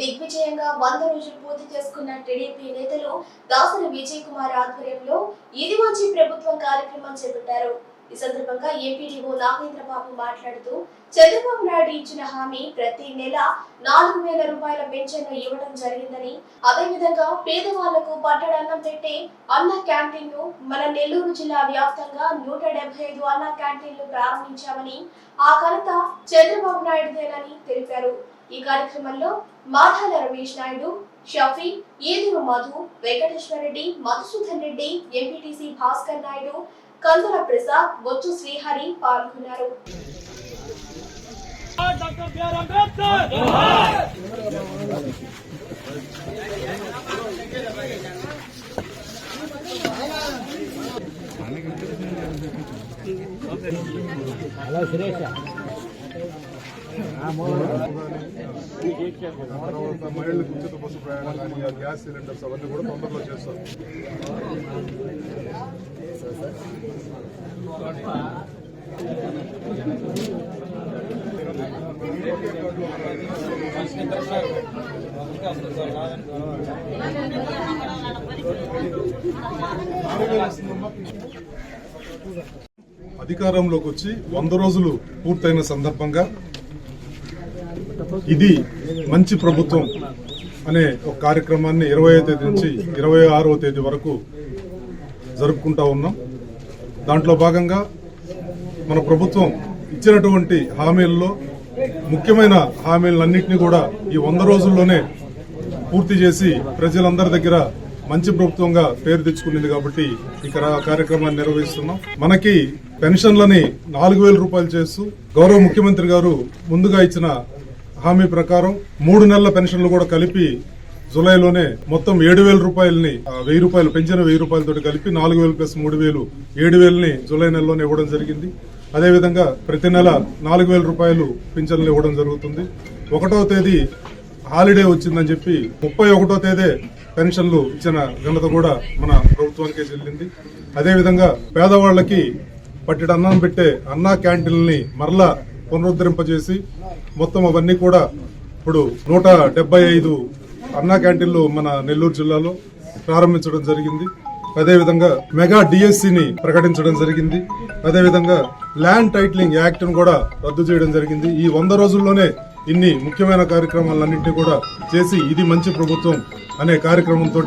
దిగ్విజయంగా వంద రోజులు పూర్తి చేసుకున్న టీడీపీ నేతలు దాసరి విజయ్ కుమార్ ఆధ్వర్యంలో ఇది మంచి ప్రభుత్వం కార్యక్రమం చేపట్టారు. ఈ సందర్భంగా ఏపీడీఓ నాగేంద్ర బాబు మాట్లాడుతూ చంద్రబాబు నాయుడు ఇచ్చిన హామీ ప్రతి నెల నాలుగు వేల రూపాయల పెన్షన్ ఇవ్వడం జరిగిందని అదేవిధంగా పేదవాళ్ళకు పట్టడన్నం పెట్టే అన్న క్యాంటీన్లు మన నెల్లూరు జిల్లా వ్యాప్తంగా నూట డెబ్బై ఐదు అన్న క్యాంటీన్లు ప్రారంభించామని ఆ ఘనత చంద్రబాబు నాయుడుదేనని తెలిపారు. ఈ కార్యక్రమంలో మాధాల రమేష్ నాయుడు షఫీ ఈదురు మధు వెంకటేశ్వర రెడ్డి మధుసూదన్ రెడ్డి ఎంపీటీసీ భాస్కర్ నాయుడు కందుల ప్రసాద్ బొచ్చు శ్రీహరి పాల్గొన్నారు. డాక్టర్ బిఆర్ తర్వాత మహిళలకు ఉచిత బస్సు ప్రయాణం కానీ ఆ గ్యాస్ సిలిండర్స్ అవన్నీ కూడా తొందరలో చేస్తాం అధికారంలోకి వచ్చి వంద రోజులు పూర్తయిన సందర్భంగా ఇది మంచి ప్రభుత్వం అనే ఒక కార్యక్రమాన్ని ఇరవై తేదీ నుంచి ఇరవై ఆరవ తేదీ వరకు జరుపుకుంటా ఉన్నాం. దాంట్లో భాగంగా మన ప్రభుత్వం ఇచ్చినటువంటి హామీల్లో ముఖ్యమైన హామీలన్నింటినీ కూడా ఈ వంద రోజుల్లోనే పూర్తి చేసి ప్రజలందరి దగ్గర మంచి ప్రభుత్వంగా పేరు తెచ్చుకునేది కాబట్టి ఇక్కడ కార్యక్రమాన్ని నిర్వహిస్తున్నాం. మనకి పెన్షన్లని నాలుగు వేల రూపాయలు చేస్తూ గౌరవ ముఖ్యమంత్రి గారు ముందుగా ఇచ్చిన హామీ ప్రకారం మూడు నెలల పెన్షన్లు కూడా కలిపి జులైలోనే మొత్తం ఏడు వేల రూపాయలని ఆ, వెయ్యి రూపాయలు పెంచిన వెయ్యి రూపాయలతో కలిపి నాలుగు వేలు ప్లస్ మూడు వేలు ఏడు వేలని జులై నెలలోనే ఇవ్వడం జరిగింది. అదేవిధంగా ప్రతి నెల నాలుగు వేల రూపాయలు పింఛన్లు ఇవ్వడం జరుగుతుంది. ఒకటో తేదీ హాలిడే వచ్చిందని చెప్పి ముప్పై ఒకటో తేదీ పెన్షన్లు ఇచ్చిన ఘనత కూడా మన ప్రభుత్వానికే చెల్లింది అదేవిధంగా పేదవాళ్ళకి పట్టెడు అన్నం పెట్టే అన్నా క్యాంటీన్లని మరలా పునరుద్ధరింపజేసి మొత్తం అవన్నీ కూడా ఇప్పుడు నూట డెబ్బై ఐదు అన్నా క్యాంటీన్లు మన నెల్లూరు జిల్లాలో ప్రారంభించడం జరిగింది. అదేవిధంగా మెగా డిఎస్సిని ప్రకటించడం జరిగింది. అదేవిధంగా ల్యాండ్ టైటిలింగ్ యాక్ట్ను కూడా రద్దు చేయడం జరిగింది. ఈ వంద రోజుల్లోనే ఇన్ని ముఖ్యమైన కార్యక్రమాలన్నింటినీ కూడా చేసి ఇది మంచి ప్రభుత్వం అనే కార్యక్రమంతో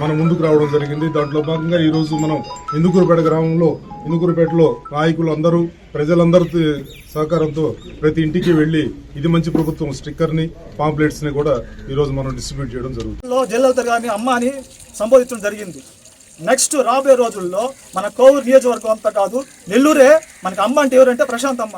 మనం ముందుకు రావడం జరిగింది. దాంట్లో భాగంగా ఈరోజు మనం ఇందుకూరుపేట గ్రామంలో ఇందుకూరుపేటలో నాయకులు అందరూ ప్రజలందరి సహకారంతో ప్రతి ఇంటికి వెళ్ళి ఇది మంచి ప్రభుత్వం స్టిక్కర్ని పాంప్లెట్స్ని కూడా ఈ రోజు మనం డిస్ట్రిబ్యూట్ చేయడం జరుగుతుంది. లో జయలలిత గారిని సంబోధించడం జరిగింది. నెక్స్ట్ రాబోయే రోజుల్లో మన కోవూరు నియోజకవర్గం అంతా కాదు నెల్లూరే మనకి అమ్మ అంటే ఎవరంటే ప్రశాంత్ అమ్మ